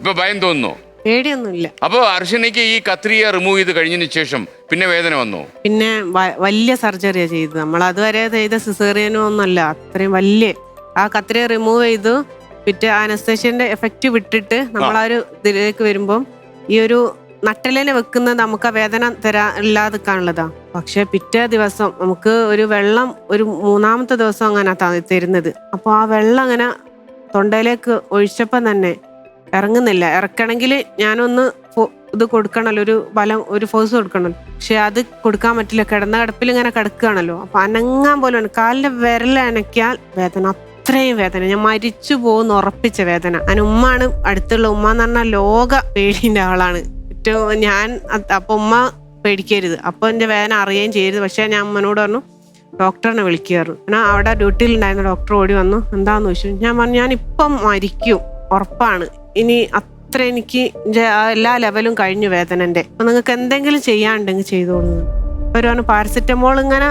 ഇപ്പൊ ഭയം തോന്നുന്നു. പേടിയൊന്നുമില്ല. അപ്പോൾ അർഷനയ്ക്ക് ഈ കത്രിയ റിമൂവ് ചെയ്ത് കഴിഞ്ഞതിന് ശേഷം പിന്നെ വേദന വന്നു? പിന്നെ വ- വലിയ സർജറിയാ ചെയ്തത്. നമ്മൾ അതുവരെ ചെയ്ത സിസേറിയനോ ഒന്നല്ല അത്രയും വലിയ ആ കത്രിയ റിമൂവ് ചെയ്തു. പിറ്റേ അനസ്തേഷ്യന്റെ എഫക്റ്റ് വിട്ടിട്ട് നമ്മൾ ആ. ഒരു ഇതിലേക്ക് വരുമ്പം ഈ ഒരു നട്ടലിനെ വെക്കുന്നത് നമുക്ക് ആ വേദന തരാ ഇല്ലാതിക്കാനുള്ളതാ പക്ഷെ പിറ്റേ ദിവസം നമുക്ക് ഒരു വെള്ളം ഒരു മൂന്നാമത്തെ ദിവസം അങ്ങനെ തരുന്നത്. അപ്പോൾ ആ വെള്ളം അങ്ങനെ തൊണ്ടയിലേക്ക് ഒഴിച്ചപ്പം തന്നെ ഇറങ്ങുന്നില്ല. ഇറക്കണമെങ്കിൽ ഞാനൊന്ന് ഇത് കൊടുക്കണല്ലോ ഒരു ബലം ഒരു ഫോഴ്സ് കൊടുക്കണല്ലോ. പക്ഷെ അത് കൊടുക്കാൻ പറ്റില്ല. കിടന്ന കിടപ്പിൽ ഇങ്ങനെ കിടക്കുകയാണല്ലോ. അപ്പൊ അനങ്ങാൻ പോലും കാലിന്റെ വിരൽ അനക്കിയാൽ വേദന അത്രയും വേദന. ഞാൻ മരിച്ചു പോകുന്ന ഉറപ്പിച്ച വേദന. ഞാൻ ഉമ്മാണ് അടുത്തുള്ള ഉമ്മ എന്ന് പറഞ്ഞാൽ ലോക പേടിന്റെ ആളാണ്. ഏറ്റവും ഞാൻ അപ്പൊ ഉമ്മ പേടിക്കരുത്. അപ്പൊ എന്റെ വേദന അറിയുകയും ചെയ്യരുത്. പക്ഷെ ഞാൻ അമ്മനോട് പറഞ്ഞു ഡോക്ടറിനെ വിളിക്കുകയായിരുന്നു ഞാൻ അവിടെ ഡ്യൂട്ടിയിൽ ഉണ്ടായിരുന്ന ഡോക്ടർ ഓടി വന്നു. എന്താന്ന് ചോദിച്ചു. ഞാൻ പറഞ്ഞു ഞാൻ ഇപ്പം മരിക്കും. ഉറപ്പാണ്. ഇനി അത്ര എനിക്ക് എല്ലാ ലെവലും കഴിഞ്ഞു വേദനന്റെ അപ്പൊ നിങ്ങൾക്ക് എന്തെങ്കിലും ചെയ്യാണ്ടെങ്കിൽ ചെയ്തോളൂ. പറഞ്ഞു പാരസെറ്റമോൾ ഇങ്ങനെ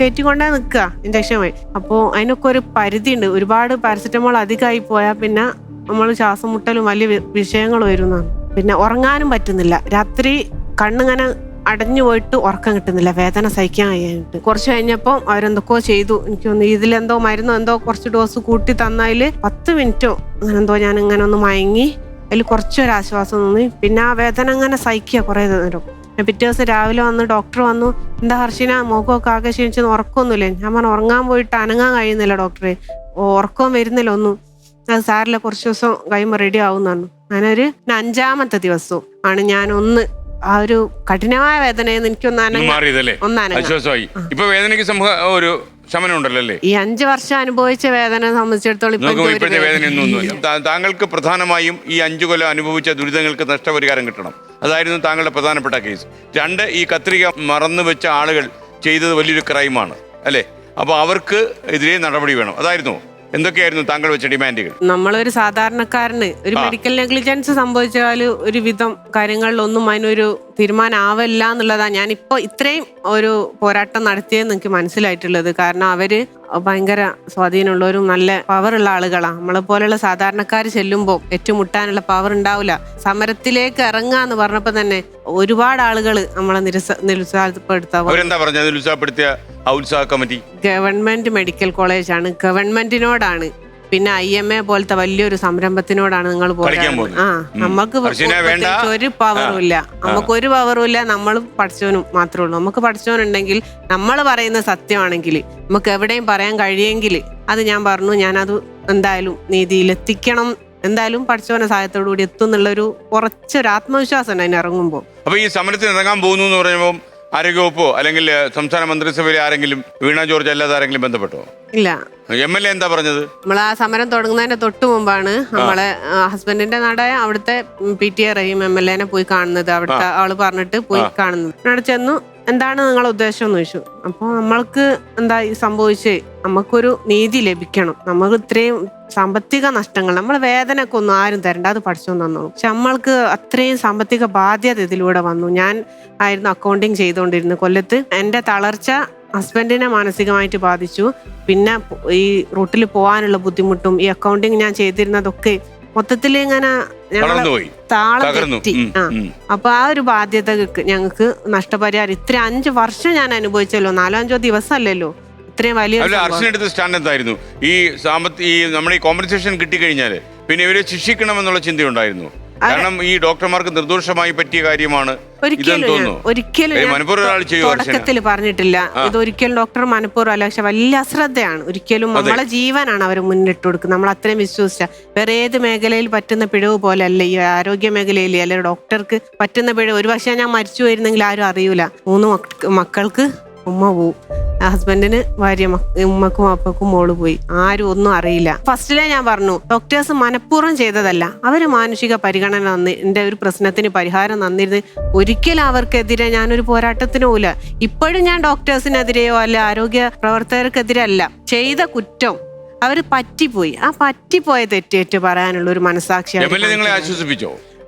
കയറ്റിക്കൊണ്ടേ നിൽക്കുക ഇഞ്ചക്ഷൻ വഴി. അപ്പോൾ അതിനൊക്കെ ഒരു പരിധിയുണ്ട്. ഒരുപാട് പാരസെറ്റമോൾ അധികമായി പോയാൽ പിന്നെ നമ്മൾ ശ്വാസം മുട്ടലും വലിയ വിഷയങ്ങൾ വരുന്നതാണ്. പിന്നെ ഉറങ്ങാനും പറ്റുന്നില്ല. രാത്രി കണ്ണിങ്ങനെ അടഞ്ഞു പോയിട്ട് ഉറക്കം കിട്ടുന്നില്ല. വേദന സഹിക്കാൻ കഴിയാനിട്ട് കുറച്ച് കഴിഞ്ഞപ്പോൾ അവരെന്തൊക്കെയോ ചെയ്തു. എനിക്ക് ഒന്ന് ഇതിലെന്തോ മരുന്നോ എന്തോ കുറച്ച് ഡോസ് കൂട്ടി തന്നതിൽ പത്ത് മിനിറ്റോ അങ്ങനെ എന്തോ ഞാൻ ഇങ്ങനെ ഒന്ന് മയങ്ങി അതിൽ കുറച്ചൊരു ആശ്വാസം തോന്നി പിന്നെ ആ വേദന അങ്ങനെ സഹിക്കുക കുറേ നേരം. പിറ്റേ ദിവസം രാവിലെ വന്ന് ഡോക്ടർ വന്നു. എന്താ ഹർഷിന? മുഖമൊക്കെ ആകെ ക്ഷീണിച്ചെന്ന് ഉറക്കമൊന്നുമില്ലേ ഞാൻ പറഞ്ഞു ഉറങ്ങാൻ പോയിട്ട് അനങ്ങാൻ കഴിയുന്നില്ല ഡോക്ടറെ. ഉറക്കം വരുന്നില്ല ഒന്നും. അത് സാറില്ല കുറച്ച് ദിവസം കഴിയുമ്പോൾ റെഡി ആവുന്നതാണ് ഞാനൊരു ഒരു അഞ്ചാമത്തെ ദിവസവും ആണ് ഞാൻ ഒന്ന് ആ ഒരു കഠിനമായ വേദനയിൽ നിന്ന് എനിക്കൊന്ന് ഒന്ന് അനങ്ങ ഒന്ന് അനങ്ങാം. ആശ്വാസമായി ഇപ്പൊ വേദനയ്ക്ക് സംഭവ ഒരു ശമനം ഉണ്ടല്ലോ അല്ലേ? ഈ അഞ്ചു വർഷം അനുഭവിച്ച വേദന സംബന്ധിച്ചിടത്തോളം ഇപ്പൊ നോക്കുമ്പോൾ ഇപ്പോഴത്തെ വേദന- വേദനയൊന്നും താ- താങ്കൾക്ക് പ്രധാനമായും ഈ അഞ്ചു കൊല്ലം അനുഭവിച്ച ദുരിതങ്ങൾക്ക് നഷ്ടപരിഹാരം കിട്ടണം. അതായിരുന്നു താങ്കളുടെ പ്രധാനപ്പെട്ട കേസ് രണ്ട് ഈ കത്രിക മറന്നു വെച്ച ആളുകൾ ചെയ്തത് വലിയൊരു ക്രൈമാണ് അല്ലേ? അപ്പോൾ അവർക്ക് എതിരെ നടപടി വേണം. അതായിരുന്നു എന്തൊക്കെയായിരുന്നു താങ്കൾ വെച്ച ഡിമാൻഡുകൾ? നമ്മളൊരു സാധാരണക്കാരന് ഒരു മെഡിക്കൽ നെഗ്ലിജൻസ് സംഭവിച്ചാൽ ഒരു വിധം കാര്യങ്ങളിലൊന്നും അതിനൊരു തീരുമാനമാവില്ല എന്നുള്ളതാണ് ഞാനിപ്പോ ഇത്രയും ഒരു പോരാട്ടം നടത്തിയെന്ന് എനിക്ക് മനസ്സിലായിട്ടുള്ളത്. കാരണം അവർ ഭയങ്കര സ്വാധീനമുള്ളവരും നല്ല പവറുള്ള ആളുകളാണ് നമ്മളെ പോലെയുള്ള സാധാരണക്കാർ ചെല്ലുമ്പോൾ ഏറ്റുമുട്ടാനുള്ള പവർ ഉണ്ടാവില്ല. സമരത്തിലേക്ക് ഇറങ്ങുക എന്ന് പറഞ്ഞപ്പോൾ തന്നെ ഒരുപാട് ആളുകൾ നമ്മളെ നിരുസ നിരുത്സാഹപ്പെടുത്താൻ. അവരെന്താ പറഞ്ഞത്? ആ കമ്മിറ്റി ഗവൺമെന്റ് മെഡിക്കൽ കോളേജാണ്. ഗവൺമെന്റിനോടാണ്. പിന്നെ ഐ എം എ പോലത്തെ വലിയൊരു സംരംഭത്തിനോടാണ് നിങ്ങൾ. പോകുന്നത്. ആ നമുക്ക് ഒരു പവറും ഇല്ല നമുക്ക് ഒരു പവറും ഇല്ല നമ്മൾ പഠിച്ചവനും മാത്രമേ ഉള്ളൂ. നമുക്ക് പഠിച്ചവനുണ്ടെങ്കിൽ നമ്മൾ പറയുന്ന സത്യമാണെങ്കിൽ നമുക്ക് എവിടെയും പറയാൻ കഴിയെങ്കിൽ അത് ഞാൻ പറഞ്ഞു ഞാനത് എന്തായാലും നീതിയിൽ എത്തിക്കണം എന്തായാലും പഠിച്ചവനെ സഹായത്തോടു കൂടി എത്തും എന്നുള്ളൊരു കുറച്ചൊരു ആത്മവിശ്വാസം ഉണ്ട് അതിന് ഇറങ്ങുമ്പോൾ. അപ്പൊ ഈ സമരത്തിന് ഇറങ്ങാൻ പോകുന്നു എന്ന് പറയുമ്പോൾ ആരോഗ്യവകുപ്പോ അല്ലെങ്കിൽ സംസ്ഥാന മന്ത്രിസഭയിലെ ആരെങ്കിലും വീണ ജോർജ് അല്ലാതെ ആരെങ്കിലും ബന്ധപ്പെട്ടോ? ഇല്ല. എം എൽ എ എന്താ പറഞ്ഞത്? നമ്മൾ ആ സമരം തുടങ്ങുന്നതിന്റെ തൊട്ട് മുമ്പാണ് നമ്മളെ ഹസ്ബൻഡിന്റെ നാടായ അവിടുത്തെ P T A Rahim M L എനെ പോയി കാണുന്നത്. അവിടുത്തെ ആൾ പറഞ്ഞിട്ട് പോയി കാണുന്നത്. അവിടെ ചെന്നു എന്താണ് നിങ്ങളെ ഉദ്ദേശം എന്ന് ചോദിച്ചു. അപ്പോൾ നമ്മൾക്ക് എന്താ ഈ സംഭവിച്ചേ? നമുക്കൊരു നീതി ലഭിക്കണം. നമുക്ക് ഇത്രയും സാമ്പത്തിക നഷ്ടങ്ങൾ നമ്മൾ വേദനയൊക്കെ ഒന്നും ആരും തരണ്ട അത് പഠിച്ചു തന്നോളൂ. പക്ഷെ നമ്മൾക്ക് അത്രയും സാമ്പത്തിക ബാധ്യത ഇതിലൂടെ വന്നു. ഞാൻ ആയിരുന്നു അക്കൗണ്ടിങ് ചെയ്തുകൊണ്ടിരുന്നത് കൊല്ലത്ത്. എന്റെ തളർച്ച ഹസ്ബൻഡിനെ മാനസികമായിട്ട് ബാധിച്ചു. പിന്നെ ഈ റൂട്ടിൽ പോകാനുള്ള ബുദ്ധിമുട്ടും ഈ അക്കൗണ്ടിങ് ഞാൻ ചെയ്തിരുന്നതൊക്കെ മൊത്തത്തിൽ ഇങ്ങനെ വളർന്നുപോയി താളം തെറ്റി. ആ. അപ്പൊ ആ ഒരു ബാധ്യത ഞങ്ങൾക്ക് നഷ്ടപരിഹാരം. ഇത്ര അഞ്ച് വർഷം ഞാൻ അനുഭവിച്ചല്ലോ. നാലോ അഞ്ചോ ദിവസമല്ലല്ലോ. ഇത്രയും വലിയ അല്ല അർച്ചന എടുത്ത സ്റ്റാൻഡ് എന്തായിരുന്നു? ഈ സാമ്പത്തിക ഈ നമ്മുടെ ഈ കോമ്പൻസേഷൻ കിട്ടിക്കഴിഞ്ഞാൽ പിന്നെ ഇവരെ ശിക്ഷിക്കണമെന്നുള്ള ചിന്തയുണ്ടായിരുന്നു. കാരണം ഈ ഡോക്ടർമാർക്ക് നിർദോഷമായി പറ്റിയ കാര്യമാണ് ഒരിക്കലും? തുടക്കത്തിൽ പറഞ്ഞിട്ടില്ല. ഇത് ഒരിക്കലും ഡോക്ടർ മനഃപൂർവം അല്ല പക്ഷെ വലിയ അശ്രദ്ധയാണ്. ഒരിക്കലും നമ്മളെ ജീവനാണ് അവർ മുന്നിട്ട് കൊടുക്കുന്നത്. നമ്മൾ അത്രയും വിശ്വസിച്ച. വേറെ ഏത് മേഖലയിൽ പറ്റുന്ന പിഴവ് പോലെ അല്ല ഈ ആരോഗ്യ മേഖലയിൽ അല്ലെങ്കിൽ ഡോക്ടർക്ക് പറ്റുന്ന പിഴവ്. ഒരു പക്ഷേ ഞാൻ മരിച്ചു വരുന്നെങ്കിൽ ആരും അറിയൂല. മൂന്ന് മക്കൾക്ക് ഉമ്മ പോവും. ഹസ്ബൻഡിന് ഭാര്യ ഉമ്മക്കും അപ്പക്കും മോൾ പോയി. ആരും ഒന്നും അറിയില്ല. ഫസ്റ്റിലെ ഞാൻ പറഞ്ഞു ഡോക്ടേഴ്സ് മനഃപൂർവം ചെയ്തതല്ല. അവർ മാനുഷിക പരിഗണന തന്നി എന്റെ ഒരു പ്രശ്നത്തിന് പരിഹാരം തന്നിരുന്നു ഒരിക്കലും അവർക്കെതിരെ ഞാനൊരു പോരാട്ടത്തിന് പോല ഇപ്പോഴും ഞാൻ ഡോക്ടേഴ്സിനെതിരെയോ അല്ല ആരോഗ്യ പ്രവർത്തകർക്കെതിരെ അല്ല ചെയ്ത കുറ്റം അവർ പറ്റിപ്പോയി. ആ പറ്റിപ്പോയ തെറ്റേറ്റ് പറയാനുള്ള ഒരു മനസാക്ഷിയാണ്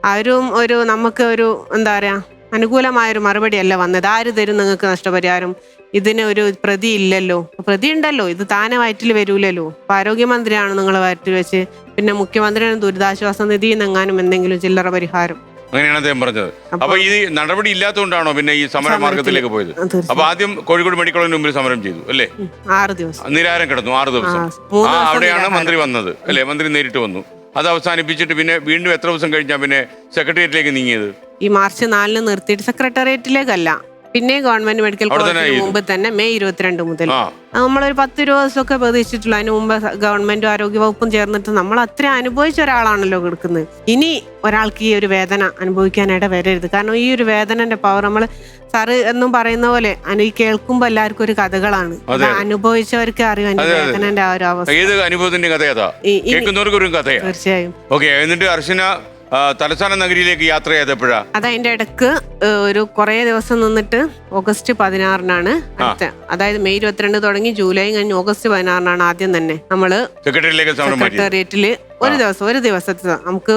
അവരും ഒരു നമുക്ക് ഒരു എന്താ പറയാ അനുകൂലമായ ഒരു മറുപടി അല്ല വന്നത്. ആര് തരും നിങ്ങൾക്ക് നഷ്ടപരിഹാരം? ഇതിന് ഒരു പ്രതി ഇല്ലല്ലോ. പ്രതി ഉണ്ടല്ലോ. ഇത് താനെ വയറ്റിൽ വരൂലല്ലോ. അപ്പൊ ആരോഗ്യമന്ത്രിയാണ് നിങ്ങൾ വയറ്റിൽ വെച്ച്. പിന്നെ മുഖ്യമന്ത്രിയാണ് ദുരിതാശ്വാസ നിധി എന്നെങ്ങാനും എന്തെങ്കിലും ചില്ലറ പരിഹാരം. അങ്ങനെയാണ് അദ്ദേഹം പറഞ്ഞത്. അപ്പൊ- ഈ നടപടി ഇല്ലാത്തതുകൊണ്ടാണോ പിന്നെ ഈ സമര മാർഗത്തിലേക്ക് പോയത്? അപ്പൊ ആദ്യം കോഴിക്കോട് മെഡിക്കൽ കോളേജിന് മുമ്പിൽ സമരം ചെയ്തു അല്ലേ? ആറ് ദിവസം. നിരാരം കിടന്നു ആറ് ദിവസം. ആ, അവിടെയാണ് മന്ത്രി വന്നത് അല്ലേ? മന്ത്രി നേരിട്ട് വന്നു. അത് അവസാനിപ്പിച്ചിട്ട് പിന്നെ വീണ്ടും എത്ര ദിവസം കഴിഞ്ഞാ പിന്നെ സെക്രട്ടേറിയറ്റിലേക്ക് നീങ്ങിയത്? ഈ മാർച്ച് നാലിന് നിർത്തിയിട്ട് സെക്രട്ടേറിയറ്റിലേക്കല്ല. പിന്നെ ഗവൺമെന്റ് മെഡിക്കൽ അവിടെ തന്നെ കോളേജിന്. മുമ്പ് തന്നെ മെയ് ഇരുപത്തിരണ്ട് മുതൽ. ആ. നമ്മളൊരു പത്ത് ഇരുപത് ദിവസമൊക്കെ പ്രതീക്ഷിച്ചിട്ടുള്ളൂ. അതിന് മുമ്പ് ഗവൺമെന്റും ആരോഗ്യ വകുപ്പും ചേർന്നിട്ട് നമ്മൾ അത്ര അനുഭവിച്ച ഒരാളാണല്ലോ കൊടുക്കുന്നത്. ഇനി ഒരാൾക്ക് ഈ ഒരു വേദന അനുഭവിക്കാനായിട്ട് വരരുത്. കാരണം ഈ ഒരു വേദനന്റെ പവർ നമ്മൾ സാറ് എന്നും പറയുന്ന പോലെ അനു ഈ കേൾക്കുമ്പോൾ എല്ലാവർക്കും ഒരു കഥകളാണ്. അത് അതെ. അനുഭവിച്ചവർക്ക് അറിയാം അതിന്റെ അതെ, അതെ. വേദനന്റെ ആ ഒരു അവസ്ഥ. ഏത് അനുഭവത്തിന്റെ കഥ അതാ ഈ- ഇനി- കേൾക്കുന്നവർക്ക് കഥയാ? തീർച്ചയായും. ഓക്കെ എന്നിട്ട് അർച്ചന തലസ്ഥാന നഗരിയിലേക്ക് യാത്ര ചെയ്തപ്പോഴാ? അതതിന്റെ ഇടയ്ക്ക് ഒരു കുറേ ദിവസം നിന്നിട്ട് ഓഗസ്റ്റ് പതിനാറിനാണ് അടുത്ത. അതായത് മെയ് ഇരുപത്തിരണ്ട് തുടങ്ങി ജൂലൈ കഴിഞ്ഞ് ഓഗസ്റ്റ് പതിനാറിനാണ് ആദ്യം തന്നെ നമ്മൾ സെക്രട്ടറിയിലേക്ക് സമരം മാറ്റി. സെക്രട്ടേറിയറ്റിൽ ഒരു ദിവസം ഒരു ദിവസത്തെ. നമുക്ക്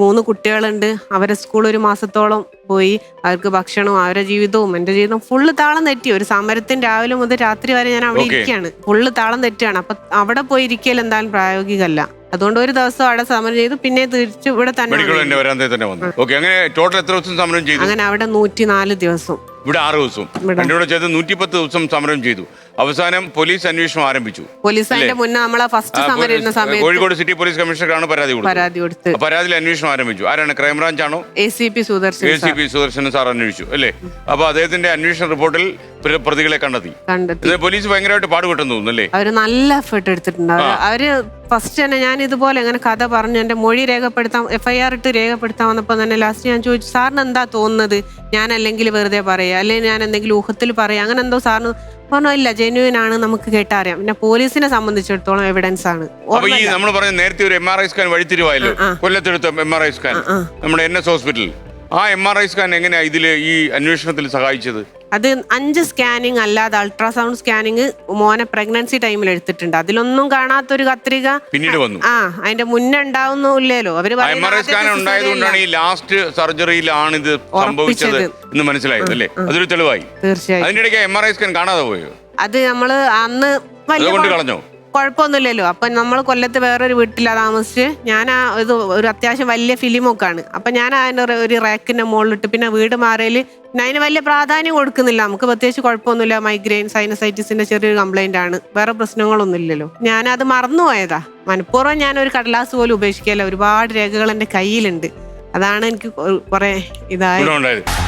മൂന്ന് കുട്ടികളുണ്ട്. അവരെ സ്കൂൾ ഒരു മാസത്തോളം പോയി. അവർക്ക് ഭക്ഷണവും അവരുടെ ജീവിതവും എന്റെ ജീവിതം ഫുള്ള് താളം തെറ്റി. ഒരു സമരത്തിന് രാവിലെ മുതൽ രാത്രി വരെ ഞാൻ അവിടെ Okay. ഇരിക്കുകയാണ്. ഫുള്ള് താളം തെറ്റുകയാണ്. അപ്പൊ അവിടെ പോയി ഇരിക്കൽ എന്തായാലും പ്രായോഗികമല്ല. അതുകൊണ്ട് ഒരു ദിവസം അവിടെ സമരം ചെയ്തു. പിന്നെ തിരിച്ചു ഇവിടെ തന്നെ മെഡിക്കൽ. കോളേജിന്റെ തന്നെ വന്നു. ഓക്കെ അങ്ങനെ ടോട്ടൽ എത്ര ദിവസം സമരം ചെയ്തു? അങ്ങനെ അവിടെ നൂറ്റിനാല് ദിവസം. ഇവിടെ ആറ് ദിവസം ഇവിടെ. രണ്ടുകൂടെ ചേർത്ത് നൂറ്റി പത്ത് ദിവസം സമരം ചെയ്തു. അവസാനം പോലീസ് അന്വേഷണം ആരംഭിച്ചു. പോലീസ് അതിന്റെ മുന്നേ നമ്മളെ ഫസ്റ്റ് സമരം സമയത്ത് കോഴിക്കോട് സിറ്റി പോലീസ് കമ്മീഷണർക്കാണ് പരാതി കൊടുത്തത്. പരാതി കൊടുത്ത്. ആ പരാതിയിൽ അന്വേഷണം ആരംഭിച്ചു. ആരാണ്? ക്രൈംബ്രാഞ്ച് ആണോ? A C P A Sudarshan C sir. P Sudarshan sir അന്വേഷിച്ചു അല്ലേ? അപ്പൊ അദ്ദേഹത്തിന്റെ അന്വേഷണ റിപ്പോർട്ടിൽ പ്രതികളെ കണ്ടെത്തി. പോലീസ് ഭയങ്കരമായിട്ട് പാടുപെട്ടെന്ന് തോന്നുന്നു അല്ലേ? അവർ നല്ല എഫേർട്ട് എടുത്തിട്ടുണ്ട്. അവർ ഫസ്റ്റ് തന്നെ ഞാൻ ഇതുപോലെ ഇങ്ങനെ കഥ പറഞ്ഞു എന്റെ മൊഴി രേഖപ്പെടുത്താം എഫ്ഐആർ ഇട്ട് രേഖപ്പെടുത്താൻ വന്നപ്പോൾ തന്നെ ലാസ്റ്റ് ഞാൻ ചോദിച്ചു സാറിന് എന്താ തോന്നുന്നത്? ഞാൻ അല്ലെങ്കിൽ വെറുതെ പറയാ. അല്ലെങ്കിൽ ഞാൻ എന്തെങ്കിലും ഊഹത്തിൽ പറയാം. അങ്ങനെ എന്തോ സാറിന് പറഞ്ഞു ഇല്ല ജെന്യൂൻ ആണ് നമുക്ക് കേട്ടറിയാം. പിന്നെ പോലീസിനെ സംബന്ധിച്ചിടത്തോളം എവിഡൻസ് ആണ്. അപ്പൊ ഈ നമ്മൾ പറഞ്ഞ നേരത്തെ ഒരു എം ആർ ഐ സ്കാൻ വഴിത്തിരിവായല്ലോ. കൊല്ലത്തെടുത്ത എം ആർ ഐ സ്കാൻ നമ്മുടെ എൻ എസ് ഹോസ്പിറ്റലിൽ ആ എം ആർ ഐ സ്കാൻ എങ്ങനെയാ ഇതിൽ ഈ അന്വേഷണത്തിൽ സഹായിച്ചത്? അത് അഞ്ച് സ്കാനിങ് അല്ലാതെ അൾട്രാസൗണ്ട് സ്കാനിങ് മോനെ പ്രഗ്നൻസി ടൈമിൽ എടുത്തിട്ടുണ്ട്. അതിലൊന്നും കാണാത്തൊരു കത്രിക പിന്നീട് വന്നു. ആ അതിന്റെ മുന്നേ ഉണ്ടാവുന്നില്ലല്ലോ അവർ എം ആർ ഐ സ്കാൻ ഉണ്ടായതുകൊണ്ടാണ് ഈ ലാസ്റ്റ് സർജറിയിലാണ് ഇത് സംഭവിച്ചത് എന്ന് മനസ്സിലായത് അല്ലേ? അതൊരു തെളിവായി. തീർച്ചയായും അതിന്റെ ഇടയ്ക്ക് എം ആർ ഐ സ്കാൻ കാണാതെ പോയോ? അത് നമ്മൾ അന്ന് വലിയ കളഞ്ഞോ? കുഴപ്പമൊന്നുമില്ലല്ലോ. അപ്പൊ നമ്മൾ കൊല്ലത്ത് വേറൊരു വീട്ടിലാണ് താമസിച്ച് ഞാൻ ആ ഇത് ഒരു അത്യാവശ്യം വലിയ ഫിലിമൊക്കെ ആണ് അപ്പൊ ഞാൻ അതിന്റെ ഒരു- റാക്കിന്റെ മുകളിലിട്ട് പിന്നെ വീട് മാറിയൽ പിന്നെ അതിന് വലിയ പ്രാധാന്യം കൊടുക്കുന്നില്ല. നമുക്ക് പ്രത്യേകിച്ച് കുഴപ്പമൊന്നുമില്ല. മൈഗ്രെയിൻ സൈനസൈറ്റിസിന്റെ ചെറിയൊരു കംപ്ലൈന്റ് ആണ്. വേറെ പ്രശ്നങ്ങളൊന്നും ഇല്ലല്ലോ ഞാൻ അത് മറന്നുപോയതാ. മനഃപൂർവം ഞാൻ ഒരു കടലാസ് പോലും ഉപേക്ഷിക്കല്ല. ഒരുപാട് രേഖകൾ എന്റെ കയ്യിലുണ്ട്. അതാണ് എനിക്ക് കുറെ ഇതായത്